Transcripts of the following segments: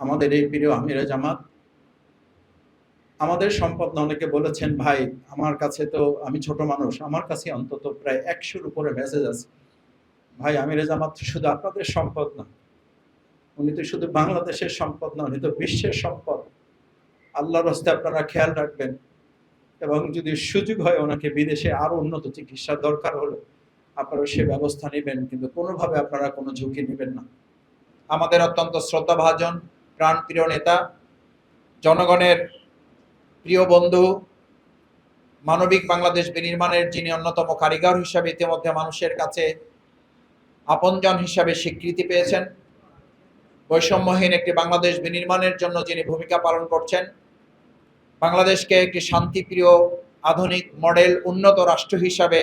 আমাদের এই প্রিয় আমিরে জামাত, আমাদের সম্পদ অনেকে বলেছেন, ভাই, আমার কাছে তো আমি ছোট মানুষ, আমার কাছে অন্তত প্রায় একশোর উপরে মেসেজ আছে। ভাই, আমিরে জামাত শুধু আপনাদের সম্পদ না, উনি তো শুধু বাংলাদেশের সম্পদ না, উনি তো বিশ্বের সম্পদ। আল্লাহর হস্তে আপনারা খেয়াল রাখবেন এবং যদি সুযোগ হয় ওনাকে বিদেশে আরও উন্নত চিকিৎসার দরকার হলে, আপনারা সে ব্যবস্থা নেবেন, কিন্তু কোনোভাবে আপনারা কোনো ঝুঁকি নেবেন না। আমাদের অত্যন্ত শ্রদ্ধাভাজন প্রাণপ্রিয় নেতা, জনগণের প্রিয় বন্ধু, মানবিক বাংলাদেশ বিনির্মাণের যিনি অন্যতম কারিগর হিসাবে ইতিমধ্যে মানুষের কাছে আপনজন হিসাবে স্বীকৃতি পেয়েছেন, বৈষম্যহীন একটি বাংলাদেশ বিনির্মাণের জন্য যিনি ভূমিকা পালন করছেন, বাংলাদেশকে একটি শান্তিপ্রিয়, আধুনিক মডেল, উন্নত রাষ্ট্র হিসাবে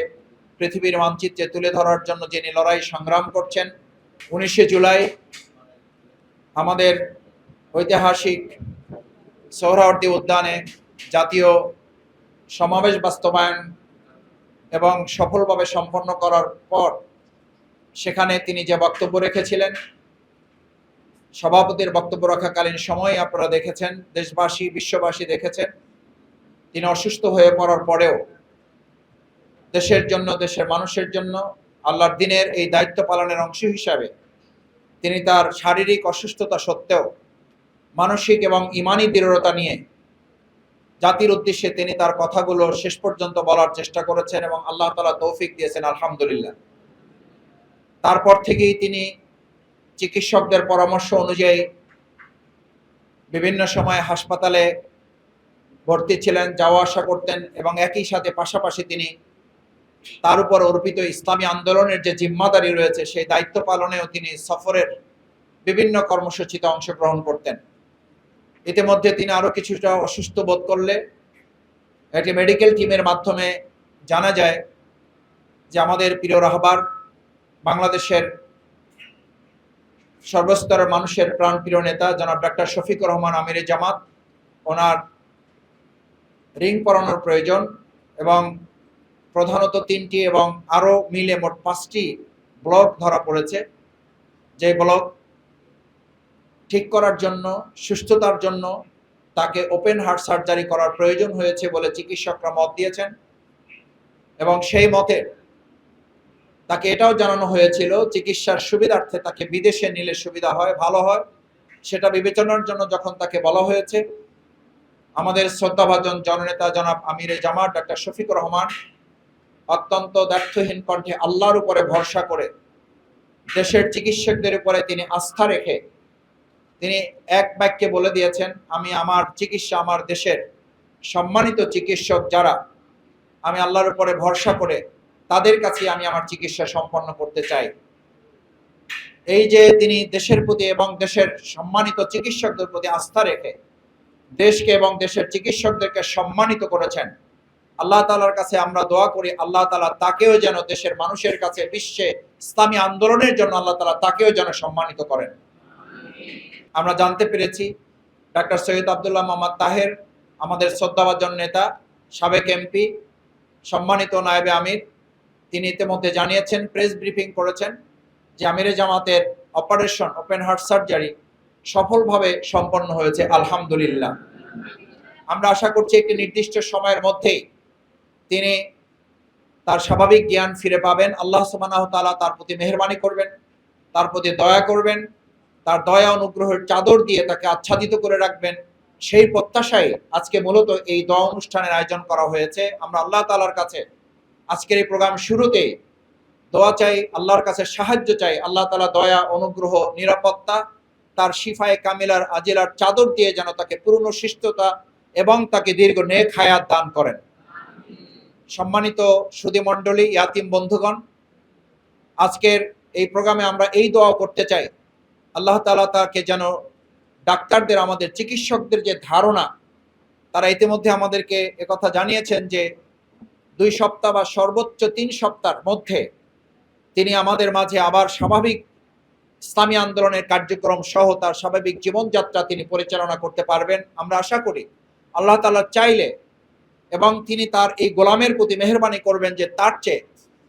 পৃথিবীর মানচিত্রে তুলে ধরার জন্য যিনি লড়াই সংগ্রাম করছেন, উনিশে জুলাই আমাদের ঐতিহাসিক সোহরাওয়ার্দী উদ্যানে জাতীয় সমাবেশ বাস্তবায়ন এবং সফলভাবে সম্পন্ন করার পর সেখানে তিনি যে বক্তব্য রেখেছিলেন, সভাপতির বক্তব্য রাখাকালীন সময় আপনারা দেখেছেন, দেশবাসী, বিশ্ববাসী দেখেছেন, তিনি অসুস্থ হয়ে পড়ার পরেও দেশের জন্য, দেশের মানুষের জন্য, আল্লাহর দিনের এই দায়িত্ব পালনের অংশ হিসাবে তিনি তার শারীরিক অসুস্থতা সত্ত্বেও মানসিক এবং ইমানি দৃঢ়তা নিয়ে জাতির উদ্দেশ্যে তিনি তার কথাগুলো শেষ পর্যন্ত বলার চেষ্টা করেছেন এবং আল্লাহ তালা তৌফিক দিয়েছেন, আলহামদুলিল্লাহ। তারপর থেকেই তিনি চিকিৎসকদের পরামর্শ অনুযায়ী বিভিন্ন সময় হাসপাতালে ভর্তি ছিলেন, যাওয়া আসা করতেন এবং একই সাথে পাশাপাশি তিনি তার উপর অর্পিত ইসলামী আন্দোলনের যে জিম্মাদারি রয়েছে, সেই দায়িত্ব পালনেও তিনি সফরের বিভিন্ন কর্মসূচিতে অংশগ্রহণ করতেন। ইতিমধ্যে তিনি আরও কিছুটা অসুস্থ বোধ করলে একটি মেডিকেল টিমের মাধ্যমে জানা যায় যে আমাদের প্রিয় রাহবার বাংলাদেশের সর্বস্তরের মানুষের প্রাণপ্রিয় নেতা জনাব ডাক্তার শফিকুর রহমান আমিরে জামাত। ওনার রিং পরানোর প্রয়োজন এবং প্রধানত তিনটি এবং আরও মিলে মোট পাঁচটি ব্লক ধরা পড়েছে। যে ব্লক ঠিক করার জন্য, সুস্থতার জন্য তাকে ওপেন হার্ট সার্জারি করার প্রয়োজন হয়েছে বলে চিকিৎসকরা মত দিয়েছেন। এবং সেই মতে তাকে এটাও জানানো হয়েছিল, চিকিৎসার সুবিধার্থে তাকে বিদেশে নিলে সুবিধা হয়, ভালো হয়। সেটা বিবেচনার জন্য যখন তাকে বলা হয়েছে, আমাদের শ্রদ্ধাভাজন জননেতা জনাব আমিরে জামাত, ডাক্তার শফিকুর রহমান, অত্যন্ত ব্যর্থহীন কণ্ঠে আল্লাহর উপরে ভরসা করে দেশের চিকিৎসকদের উপরে তিনি আস্থা রেখে তিনি এক বাক্যে বলে দিয়েছেন, আমি আমার চিকিৎসা আমার দেশের সম্মানিত চিকিৎসক যারা, আমি আল্লাহর উপরে ভরসা করে তাদের কাছে আমি আমার চিকিৎসা সম্পন্ন করতে চাই। এই যে তিনি দেশের প্রতি এবং দেশের সম্মানিত চিকিৎসকদের প্রতি আস্থা রেখে দেশকে এবং দেশের চিকিৎসকদেরকে সম্মানিত করেছেন, আল্লাহ তালার কাছে আমরা দোয়া করি, আল্লাহ তালা তাকেও যেন দেশের মানুষের কাছে বিশ্বে ইসলামী আন্দোলনের জন্য আল্লাহ তালা তাকেও যেন সম্মানিত করেন। আমরা জানতে পেরেছি। ডাক্তার সৈয়দ আবদুল্লাহ মোহাম্মদ তাহের, আমাদের শ্রদ্ধাভাজন নেতা, সাবেক এমপি, সম্মানিত নায়েবে আমির, তিনি ইতিমধ্যে জানিয়েছেন, প্রেস ব্রিফিং করেছেন যে আমিরে জামাতের অপারেশন ওপেন হার্ট সার্জারি সফলভাবে সম্পন্ন হয়েছে, আলহামদুলিল্লাহ। আমরা আশা করছি একটি নির্দিষ্ট সময়ের মধ্যেই তিনি তার স্বাভাবিক জ্ঞান ফিরে পাবেন। আল্লাহ সুবাহ তালা তার প্রতি মেহরবানি করবেন, তার প্রতি দয়া করবেন। তার দয়া, অনুগ্রহের চাদর দিয়ে তাকে আচ্ছাদিত করে রাখবেন। সেই প্রত্যাশায় আজকে মূলত এই দোয়া অনুষ্ঠানের আয়োজন করা হয়েছে। আমরা আল্লাহ তালার কাছে আজকের এই প্রোগ্রাম শুরুতে দোয়া চাই, আল্লাহর কাছে সাহায্য চাই, আল্লাহ তালা দয়া, অনুগ্রহ, নিরাপত্তা, তার শিফায়ে কামিলার আজিলার চাদর দিয়ে যেন তাকে পূর্ণ শিষ্টতা এবং তাকে দীর্ঘ নেক হায়াত দান করেন। সম্মানিত সুদী মণ্ডলী, ইয়াতিম বন্ধুগণ, আজকের এই প্রোগ্রামে আমরা এই দোয়া করতে চাই। আল্লাহ তালা তাকে যেন ডাক্তারদের, আমাদের চিকিৎসকদের যে ধারণা, তারা ইতিমধ্যে আমাদেরকে একথা জানিয়েছেন যে দুই সপ্তাহ বা সর্বোচ্চ তিন সপ্তাহের মধ্যে তিনি আমাদের মাঝে আবার স্বাভাবিক ইসলামী আন্দোলনের কার্যক্রম সহ তার স্বাভাবিক জীবনযাত্রা তিনি পরিচালনা করতে পারবেন। আমরা আশা করি আল্লাহ তালা চাইলে এবং তিনি তার এই গোলামের প্রতি মেহরবানি করবেন যে তার চেয়ে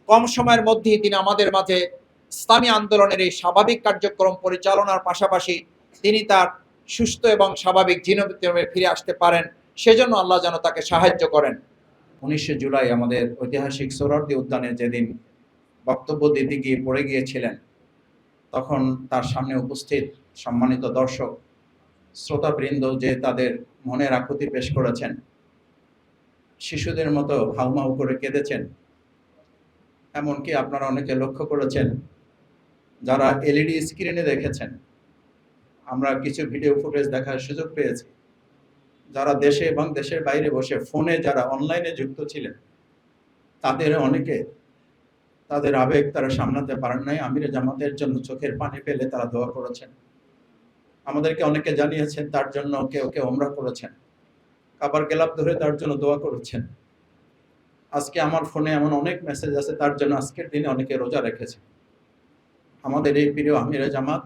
কম সময়ের মধ্যেই তিনি আমাদের মাঝে ইসলামী আন্দোলনের এই স্বাভাবিক কার্যক্রম পরিচালনার পাশাপাশি তিনি তার সুস্থ এবং স্বাভাবিক জীবনে ফিরে আসতে পারেন, সেজন্য আল্লাহ যেন তাকে সাহায্য করেন। উনিশে জুলাই আমাদের ঐতিহাসিক সোহরাওয়ার্দী উদ্যানে যেদিন বক্তব্য দিতে গিয়ে পড়ে গিয়েছিলেন, তখন তার সামনে উপস্থিত সম্মানিত দর্শক, শ্রোতাবৃন্দ যে তাদের মনের আকুতি পেশ করেছেন, শিশুদের মতো হাউমাউ করে কেঁদেছেন, এমনকি আপনারা অনেকে লক্ষ্য করেছেন যারা এলইডি স্ক্রিনে দেখেছেন, আমরা কিছু ভিডিও ফুটেজ দেখার সুযোগ পেয়েছি। যারা দেশে এবং দেশের বাইরে বসে ফোনে যারা অনলাইনে যুক্ত ছিলেন, তাদের অনেকে তাদের আবেগ তারা সামলাতে পারেন নাই। আমিরে জামাতের জন্য চোখের পানি ফেলে তারা দোয়া করেছেন। আমাদেরকে অনেকে জানিয়েছেন, তার জন্য কেউ কেউ ওমরা করেছেন। কাবার গেলাপ ধরে তার জন্য দোয়া করেছেন। আজকে আমার ফোনে এমন অনেক মেসেজ আছে, তার জন্য আজকের দিনে অনেকে রোজা রেখেছে। আমাদের এই প্রিয় আমিরা জামাত,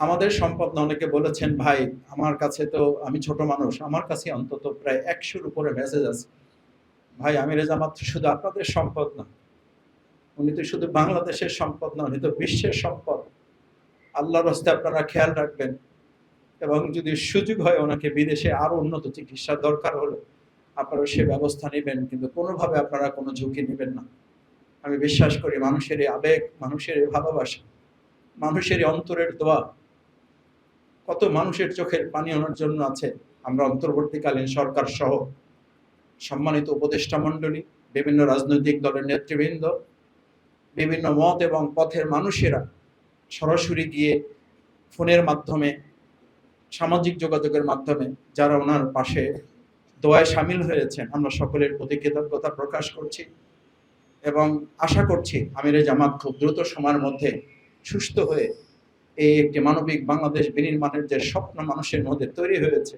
আমাদের সম্পদ অনেকে বলেছেন, ভাই, আমার কাছে তো আমি ছোট মানুষ, আমার কাছে অন্তত প্রায় একশোর উপরে মেসেজ আছে। ভাই, আমিরা জামাত শুধু আপনাদের সম্পদ না, উনি তো শুধু বাংলাদেশের সম্পদ না, উনি তো বিশ্বের সম্পদ। আল্লাহর হস্তে আপনারা খেয়াল রাখবেন এবং যদি সুযোগ হয় ওনাকে বিদেশে আরও উন্নত চিকিৎসা দরকার হলে, আপনারা সে ব্যবস্থা নেবেন, কিন্তু কোনোভাবে আপনারা কোনো ঝুঁকি নেবেন না। আমি বিশ্বাস করি মানুষের আবেগ, মানুষের ভালোবাসা, মানুষের অন্তরের দোয়া, কত মানুষের চোখের পানি আনার জন্য আছে। আমরা অন্তর্বর্তীকালীন সরকার সহ সম্মানিত উপদেষ্টা মণ্ডলী, বিভিন্ন রাজনৈতিক দলের নেতৃবৃন্দ, বিভিন্ন মত এবং পথের মানুষেরা সরাসরি গিয়ে ফোনের মাধ্যমে, সামাজিক যোগাযোগের মাধ্যমে যারা ওনার পাশে দোয়ায় সামিল হয়েছেন, আমরা সকলের প্রতি কৃতজ্ঞতা প্রকাশ করছি। এবং আশা করছি আমিরে জামাত খুব দ্রুত সময়ের মধ্যে সুস্থ হয়ে এই একটি মানবিক বাংলাদেশ বিনির্মাণের যে স্বপ্ন মানুষের মধ্যে তৈরি হয়েছে,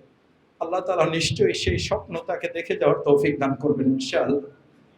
আল্লাহ তালা নিশ্চয়ই সেই স্বপ্ন তাকে দেখে যাওয়ার তৌফিক দান করবেন ইনশাআল্লাহ।